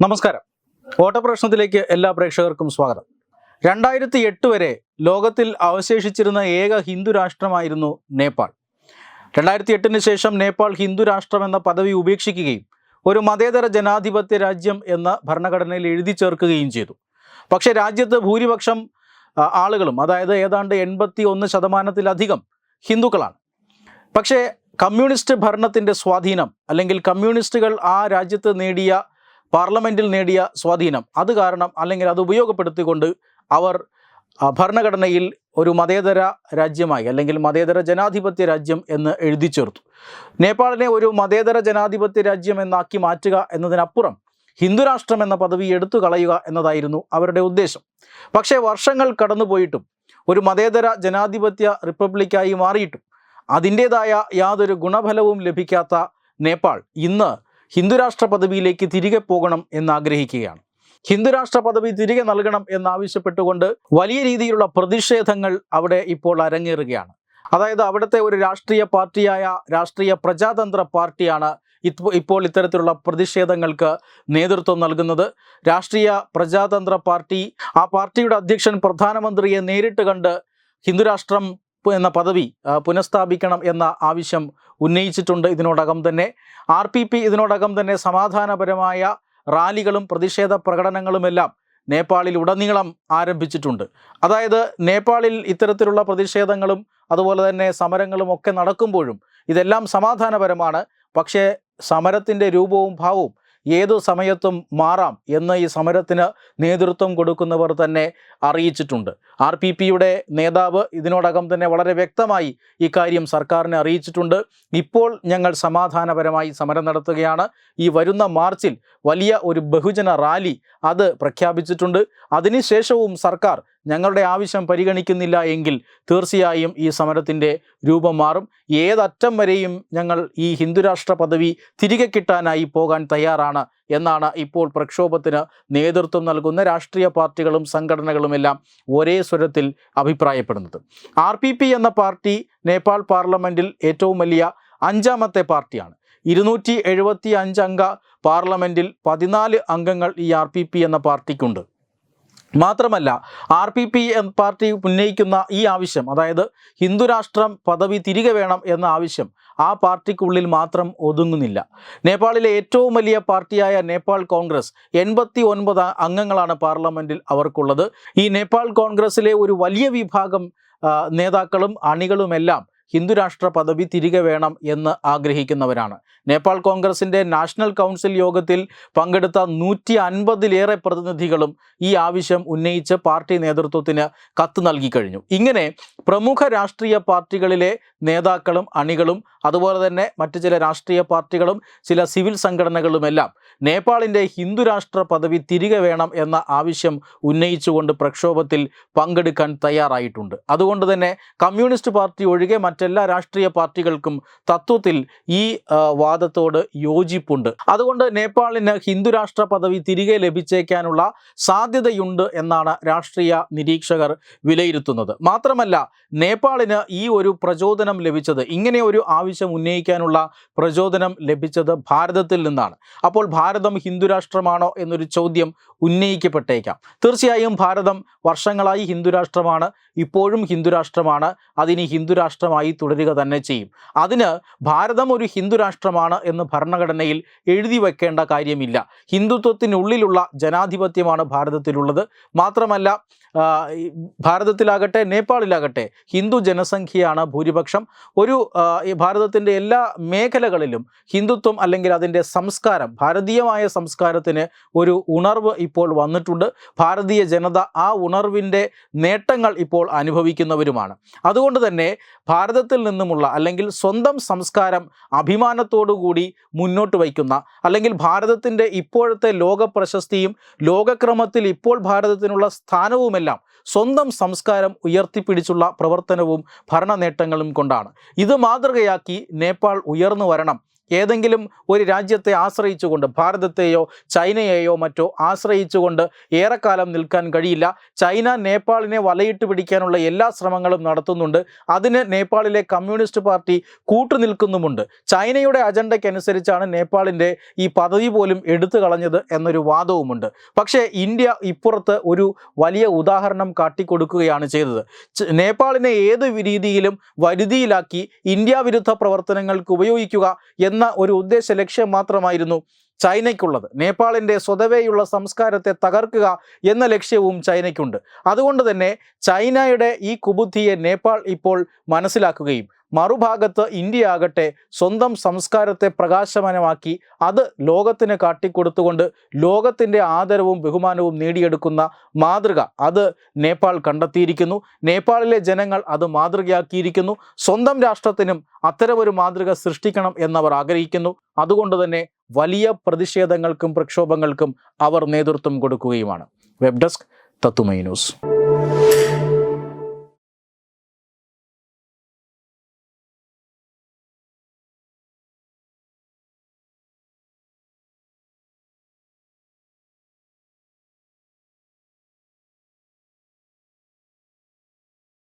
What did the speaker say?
നമസ്കാരം. ഓട്ടപ്രശ്നത്തിലേക്ക് എല്ലാ പ്രേക്ഷകർക്കും സ്വാഗതം. രണ്ടായിരത്തി എട്ട് വരെ ലോകത്തിൽ അവശേഷിച്ചിരുന്ന ഏക ഹിന്ദു രാഷ്ട്രമായിരുന്നു നേപ്പാൾ. രണ്ടായിരത്തി എട്ടിന് ശേഷം നേപ്പാൾ ഹിന്ദു രാഷ്ട്രം എന്ന പദവി ഉപേക്ഷിക്കുകയും ഒരു മതേതര ജനാധിപത്യ രാജ്യം എന്ന ഭരണഘടനയിൽ എഴുതി ചേർക്കുകയും ചെയ്തു. പക്ഷേ രാജ്യത്ത് ഭൂരിപക്ഷം ആളുകളും അതായത് ഏതാണ്ട് എൺപത്തി ഒന്ന് ശതമാനത്തിലധികം ഹിന്ദുക്കളാണ്. പക്ഷേ കമ്മ്യൂണിസ്റ്റ് ഭരണത്തിന്റെ സ്വാധീനം അല്ലെങ്കിൽ കമ്മ്യൂണിസ്റ്റുകൾ ആ രാജ്യത്ത് നേടിയ പാർലമെന്റിൽ നേടിയ സ്വാധീനം. അത് കാരണം അല്ലെങ്കിൽ അത് ഉപയോഗപ്പെടുത്തിക്കൊണ്ട് അവർ ഭരണഘടനയിൽ ഒരു മതേതര രാജ്യമായി അല്ലെങ്കിൽ മതേതര ജനാധിപത്യ രാജ്യം എന്ന് എഴുതി ചേർത്തു. നേപ്പാളിനെ ഒരു മതേതര ജനാധിപത്യ രാജ്യം എന്നാക്കി മാറ്റുക എന്നതിനപ്പുറം ഹിന്ദുരാഷ്ട്രം എന്ന പദവി എടുത്തു കളയുക എന്നതായിരുന്നു അവരുടെ ഉദ്ദേശം. പക്ഷേ വർഷങ്ങൾ കടന്നുപോയിട്ടും ഒരു മതേതര ജനാധിപത്യ റിപ്പബ്ലിക്കായി മാറിയിട്ടും അതിന്റേതായ യാതൊരു ഗുണഫലവും ലഭിക്കാത്ത നേപ്പാൾ ഇന്ന് ഹിന്ദുരാഷ്ട്ര പദവിയിലേക്ക് തിരികെ പോകണം എന്നാഗ്രഹിക്കുകയാണ്. ഹിന്ദുരാഷ്ട്ര പദവി തിരികെ നൽകണം എന്നാവശ്യപ്പെട്ടുകൊണ്ട് വലിയ രീതിയിലുള്ള പ്രതിഷേധങ്ങൾ അവിടെ ഇപ്പോൾ അരങ്ങേറുകയാണ്. അതായത് അവിടുത്തെ ഒരു രാഷ്ട്രീയ പാർട്ടിയായ രാഷ്ട്രീയ പ്രജാതന്ത്ര പാർട്ടിയാണ് ഇപ്പോൾ ഇപ്പോൾ ഇത്തരത്തിലുള്ള പ്രതിഷേധങ്ങൾക്ക് നേതൃത്വം നൽകുന്നത്. രാഷ്ട്രീയ പ്രജാതന്ത്ര പാർട്ടി ആ പാർട്ടിയുടെ അധ്യക്ഷൻ പ്രധാനമന്ത്രിയെ നേരിട്ട് കണ്ട് ഹിന്ദുരാഷ്ട്രം എന്ന പദവി പുനഃസ്ഥാപിക്കണം എന്ന ആവശ്യം ഉന്നയിച്ചിട്ടുണ്ട് ഇതിനോടകം തന്നെ. ആർ പി പി ഇതിനോടകം തന്നെ സമാധാനപരമായ റാലികളും പ്രതിഷേധ പ്രകടനങ്ങളുമെല്ലാം നേപ്പാളിൽ ഉടനീളം ആരംഭിച്ചിട്ടുണ്ട്. അതായത് നേപ്പാളിൽ ഇത്തരത്തിലുള്ള പ്രതിഷേധങ്ങളും അതുപോലെ തന്നെ സമരങ്ങളും ഒക്കെ നടക്കുമ്പോഴും ഇതെല്ലാം സമാധാനപരമാണ്. പക്ഷേ സമരത്തിന്റെ രൂപവും ഭാവവും ഏതു സമയത്തും മാറാം എന്ന് ഈ സമരത്തിന് നേതൃത്വം കൊടുക്കുന്നവർ തന്നെ അറിയിച്ചിട്ടുണ്ട്. ആർ പി പിയുടെ നേതാവ് ഇതിനോടകം തന്നെ വളരെ വ്യക്തമായി ഇക്കാര്യം സർക്കാരിനെ അറിയിച്ചിട്ടുണ്ട്. ഇപ്പോൾ ഞങ്ങൾ സമാധാനപരമായി സമരം നടത്തുകയാണ്. ഈ വരുന്ന മാർച്ചിൽ വലിയ ഒരു ബഹുജന റാലി അത് പ്രഖ്യാപിച്ചിട്ടുണ്ട്. അതിനുശേഷവും സർക്കാർ ഞങ്ങളുടെ ആവശ്യം പരിഗണിക്കുന്നില്ല എങ്കിൽ തീർച്ചയായും ഈ സമരത്തിന്റെ രൂപം മാറും. ഏതറ്റം വരെയും ഞങ്ങൾ ഈ ഹിന്ദുരാഷ്ട്ര പദവി തിരികെ കിട്ടാനായി പോകാൻ തയ്യാറാണ് എന്നാണ് ഇപ്പോൾ പ്രക്ഷോഭത്തിന് നേതൃത്വം നൽകുന്ന രാഷ്ട്രീയ പാർട്ടികളും സംഘടനകളുമെല്ലാം ഒരേ സ്വരത്തിൽ അഭിപ്രായപ്പെടുന്നത്. ആർ എന്ന പാർട്ടി നേപ്പാൾ പാർലമെന്റിൽ ഏറ്റവും വലിയ അഞ്ചാമത്തെ പാർട്ടിയാണ്. ഇരുന്നൂറ്റി എഴുപത്തി അഞ്ച് അംഗ പാർലമെന്റിൽ പതിനാല് അംഗങ്ങൾ ഈ ആർ പി പി എന്ന പാർട്ടിക്കുണ്ട്. മാത്രമല്ല ആർ പി പി പാർട്ടി ഉന്നയിക്കുന്ന ഈ ആവശ്യം അതായത് ഹിന്ദുരാഷ്ട്രം പദവി തിരികെ വേണം എന്ന ആവശ്യം ആ പാർട്ടിക്കുള്ളിൽ മാത്രം ഒതുങ്ങുന്നില്ല. നേപ്പാളിലെ ഏറ്റവും വലിയ പാർട്ടിയായ നേപ്പാൾ കോൺഗ്രസ് എൺപത്തി ഒൻപത് അംഗങ്ങളാണ് പാർലമെന്റിൽ അവർക്കുള്ളത്. ഈ നേപ്പാൾ കോൺഗ്രസ്സിലെ ഒരു വലിയ വിഭാഗം നേതാക്കളും അണികളുമെല്ലാം ഹിന്ദുരാഷ്ട്ര പദവി തിരികെ വേണം എന്ന് ആഗ്രഹിക്കുന്നവരാണ്. നേപ്പാൾ കോൺഗ്രസിന്റെ നാഷണൽ കൗൺസിൽ യോഗത്തിൽ പങ്കെടുത്ത നൂറ്റി അൻപതിലേറെ പ്രതിനിധികളും ഈ ആവശ്യം ഉന്നയിച്ച് പാർട്ടി നേതൃത്വത്തിന് കത്ത് നൽകി കഴിഞ്ഞു. ഇങ്ങനെ പ്രമുഖ രാഷ്ട്രീയ പാർട്ടികളിലെ നേതാക്കളും അണികളും അതുപോലെ തന്നെ മറ്റു ചില രാഷ്ട്രീയ പാർട്ടികളും ചില സിവിൽ സംഘടനകളുമെല്ലാം നേപ്പാളിന്റെ ഹിന്ദുരാഷ്ട്ര പദവി തിരികെ വേണം എന്ന ആവശ്യം ഉന്നയിച്ചുകൊണ്ട് പ്രക്ഷോഭത്തിൽ പങ്കെടുക്കാൻ തയ്യാറായിട്ടുണ്ട്. അതുകൊണ്ട് തന്നെ കമ്മ്യൂണിസ്റ്റ് പാർട്ടി ഒഴികെ മറ്റെല്ലാ രാഷ്ട്രീയ പാർട്ടികൾക്കും തത്വത്തിൽ ഈ വാദത്തോട് യോജിപ്പുണ്ട്. അതുകൊണ്ട് നേപ്പാളിന് ഹിന്ദുരാഷ്ട്ര പദവി തിരികെ ലഭിച്ചേക്കാനുള്ള സാധ്യതയുണ്ട് എന്നാണ് രാഷ്ട്രീയ നിരീക്ഷകർ വിലയിരുത്തുന്നത്. മാത്രമല്ല നേപ്പാളിന് ഈ ഒരു പ്രചോദനം ലഭിച്ചത് ഇങ്ങനെ ഒരു ആവശ്യം ഉന്നയിക്കാനുള്ള പ്രചോദനം ലഭിച്ചത് ഭാരതത്തിൽ നിന്നാണ്. അപ്പോൾ ഭാരതം ഹിന്ദുരാഷ്ട്രമാണോ എന്നൊരു ചോദ്യം ഉന്നയിക്കപ്പെട്ടേക്കാം. തീർച്ചയായും ഭാരതം വർഷങ്ങളായി ഹിന്ദുരാഷ്ട്രമാണ് ഇപ്പോഴും ഹിന്ദുരാഷ്ട്രമാണ് അതിനി ഹിന്ദുരാഷ്ട്രമായി തുടരുക തന്നെ ചെയ്യും. അതിന് ഭാരതം ഒരു ഹിന്ദു രാഷ്ട്രമാണ് എന്ന് ഭരണഘടനയിൽ എഴുതി വെക്കേണ്ട കാര്യമില്ല. ഹിന്ദുത്വത്തിനുള്ളിലുള്ള ജനാധിപത്യമാണ് ഭാരതത്തിലുള്ളത്. മാത്രമല്ല ഭാരതത്തിലാകട്ടെ നേപ്പാളിലാകട്ടെ ഹിന്ദു ജനസംഖ്യയാണ് ഭൂരിപക്ഷം. ഒരു ഭാരതത്തിന്റെ എല്ലാ മേഖലകളിലും ഹിന്ദുത്വം അല്ലെങ്കിൽ അതിന്റെ സംസ്കാരം ഭാരതീയമായ സംസ്കാരത്തിന് ഒരു ഉണർവ് ഇപ്പോൾ വന്നിട്ടുണ്ട്. ഭാരതീയ ജനത ആ ഉണർവിന്റെ നേട്ടങ്ങൾ ഇപ്പോൾ അനുഭവിക്കുന്നവരുമാണ്. അതുകൊണ്ട് തന്നെ ഭാരതത്തിൽ നിന്നുമുള്ള അല്ലെങ്കിൽ സ്വന്തം സംസ്കാരം അഭിമാനത്തോടുകൂടി മുന്നോട്ട് വയ്ക്കുന്ന അല്ലെങ്കിൽ ഭാരതത്തിന്റെ ഇപ്പോഴത്തെ ലോക പ്രശസ്തിയും ലോകക്രമത്തിൽ ഇപ്പോൾ ഭാരതത്തിനുള്ള സ്ഥാനവുമെല്ലാം സ്വന്തം സംസ്കാരം ഉയർത്തിപ്പിടിച്ചുള്ള പ്രവർത്തനവും ഭരണ നേട്ടങ്ങളും കൊണ്ടാണ്. ഇത് മാതൃകയാക്കി നേപ്പാൾ ഉയർന്നു വരണം. ഏതെങ്കിലും ഒരു രാജ്യത്തെ ആശ്രയിച്ചുകൊണ്ട് ഭാരതത്തെയോ ചൈനയെയോ മറ്റോ ആശ്രയിച്ചുകൊണ്ട് ഏറെക്കാലം നിൽക്കാൻ കഴിയില്ല. ചൈന നേപ്പാളിനെ വലയിട്ട് പിടിക്കാനുള്ള എല്ലാ ശ്രമങ്ങളും നടത്തുന്നുണ്ട്. അതിന് നേപ്പാളിലെ കമ്മ്യൂണിസ്റ്റ് പാർട്ടി കൂട്ടുനിൽക്കുന്നുമുണ്ട്. ചൈനയുടെ അജണ്ടയ്ക്കനുസരിച്ചാണ് നേപ്പാളിന്റെ ഈ പദവി പോലും എടുത്തു കളഞ്ഞത് എന്നൊരു വാദവുമുണ്ട്. പക്ഷേ ഇന്ത്യ ഇപ്പുറത്ത് ഒരു വലിയ ഉദാഹരണം കാട്ടിക്കൊടുക്കുകയാണ് ചെയ്തത്. നേപ്പാളിനെ ഏത് രീതിയിലും വരുതിയിലാക്കി ഇന്ത്യ വിരുദ്ധ പ്രവർത്തനങ്ങൾക്ക് ഉപയോഗിക്കുക എന്ന ഒരു ഉദ്ദേശ ലക്ഷ്യം മാത്രമായിരുന്നു ചൈനയ്ക്കുള്ളത്. നേപ്പാളിന്റെ സ്വതവേയുള്ള സംസ്കാരത്തെ തകർക്കുക എന്ന ലക്ഷ്യവും ചൈനയ്ക്കുണ്ട്. അതുകൊണ്ട് തന്നെ ചൈനയുടെ ഈ കുബുദ്ധിയെ നേപ്പാൾ ഇപ്പോൾ മനസ്സിലാക്കുകയും മറുഭാഗത്ത് ഇന്ത്യ ആകട്ടെ സ്വന്തം സംസ്കാരത്തെ പ്രകാശമാനമാക്കി അത് ലോകത്തിന് കാട്ടിക്കൊടുത്തുകൊണ്ട് ലോകത്തിന്റെ ആദരവും ബഹുമാനവും നേടിയെടുക്കുന്ന മാതൃക അത് നേപ്പാൾ കണ്ടെത്തിയിരിക്കുന്നു. നേപ്പാളിലെ ജനങ്ങൾ അത് മാതൃകയാക്കിയിരിക്കുന്നു. സ്വന്തം രാഷ്ട്രത്തിനും അത്തരമൊരു മാതൃക സൃഷ്ടിക്കണം എന്നവർ ആഗ്രഹിക്കുന്നു. അതുകൊണ്ട് തന്നെ വലിയ പ്രതിഷേധങ്ങൾക്കും പ്രക്ഷോഭങ്ങൾക്കും അവർ നേതൃത്വം കൊടുക്കുകയുമാണ്. വെബ് ഡെസ്ക് തത്തുമൈ ന്യൂസ്.